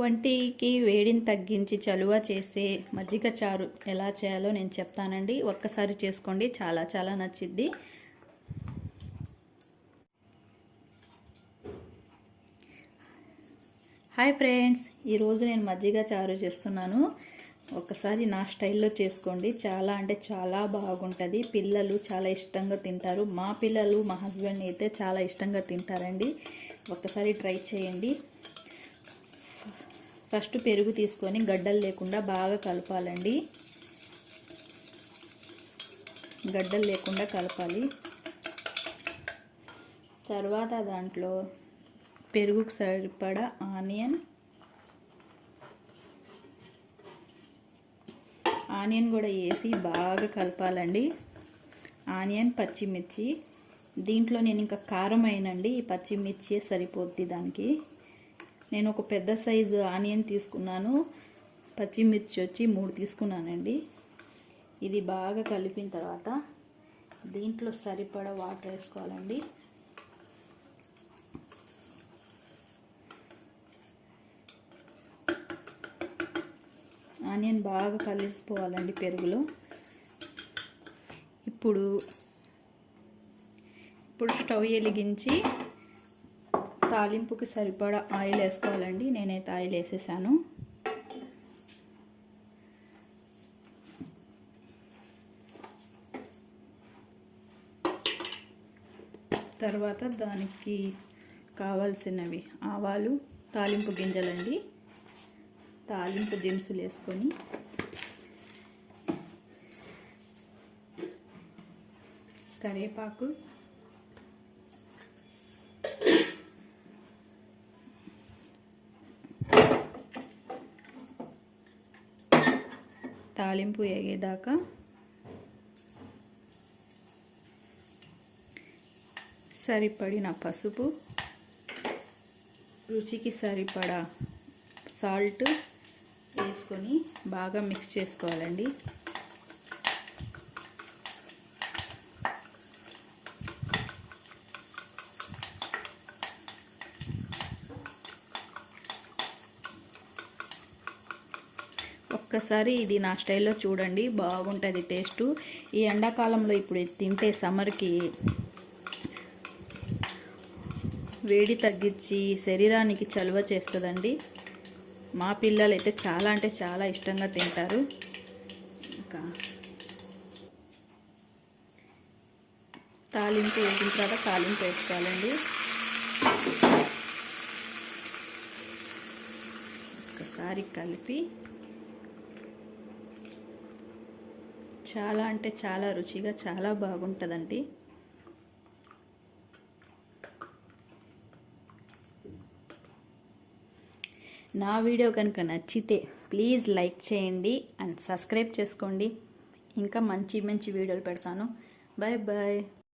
వంటికి వేడిని తగ్గించి చలువ చేసే మజ్జిగ చారు ఎలా చేయాలో నేను చెప్తానండి. ఒక్కసారి చేసుకోండి చాలా చాలా నచ్చిద్ది. హాయ్ ఫ్రెండ్స్ ఈరోజు నేను మజ్జిగ చారు చేస్తున్నాను. ఒకసారి నా స్టైల్లో చేసుకోండి. చాలా అంటే చాలా బాగుంటుంది. పిల్లలు చాలా ఇష్టంగా తింటారు. మా పిల్లలు మా హస్బెండ్ అయితే చాలా ఇష్టంగా తింటారండి. ఒకసారి ట్రై చేయండి. ఫస్ట్ పెరుగు తీసుకొని గడ్డలు లేకుండా బాగా కలపాలండి. గడ్డలు లేకుండా కలపాలి. తర్వాత దాంట్లో పెరుగుకు సరిపడా ఆనియన్. ఆనియన్ కూడా వేసి బాగా కలపాలండి. ఆనియన్ పచ్చిమిర్చి. దీంట్లో నేను ఇంకా కారం అయినండి. ఈ పచ్చిమిర్చి సరిపోద్ది దానికి. నేను ఒక పెద్ద సైజు ఆనియన్ తీసుకున్నాను పచ్చిమిర్చి వచ్చి మూడు తీసుకున్నానండి. ఇది బాగా కలిపిన తర్వాత దీంట్లో సరిపడా వాటర్ వేసుకోవాలండి. ఆనియన్ బాగా కలిసిపోవాలండి పెరుగులో. ఇప్పుడు ఇప్పుడు స్టవ్ వెలిగించి తాలింపుకి సరిపడా ఆయిల్ వేసుకోవాలండి. నేనైతే ఆయిల్ వేసేసాను. తర్వాత దానికి కావాల్సినవి ఆవాలు తాలింపు గింజలండి. తాలింపు దినుసులు వేసుకొని కరివేపాకు తాలింపు ఎగేదాకా సరిపడిన పసుపు రుచికి సరిపడా సాల్ట్ వేసుకొని బాగా మిక్స్ చేసుకోవాలండి. ఒక్కసారి ఇది నా స్టైల్లో చూడండి బాగుంటుంది టేస్టు. ఈ ఎండాకాలంలో ఇప్పుడు తింటే సమ్మర్కి వేడి తగ్గించి శరీరానికి చలువ చేస్తుందండి. మా పిల్లలు అయితే చాలా అంటే చాలా ఇష్టంగా తింటారు. ఇంకా తాలింపు వేసిన తర్వాత తాలింపు వేసుకోవాలండి. ఒకసారి కలిపి చాలా అంటే చాలా రుచిగా చాలా బాగుంటుందండి. నా వీడియో కనుక నచ్చితే ప్లీజ్ లైక్ చేయండి అండ్ సబ్స్క్రైబ్ చేసుకోండి. ఇంకా మంచి మంచి వీడియోలు పెడతాను. Bye bye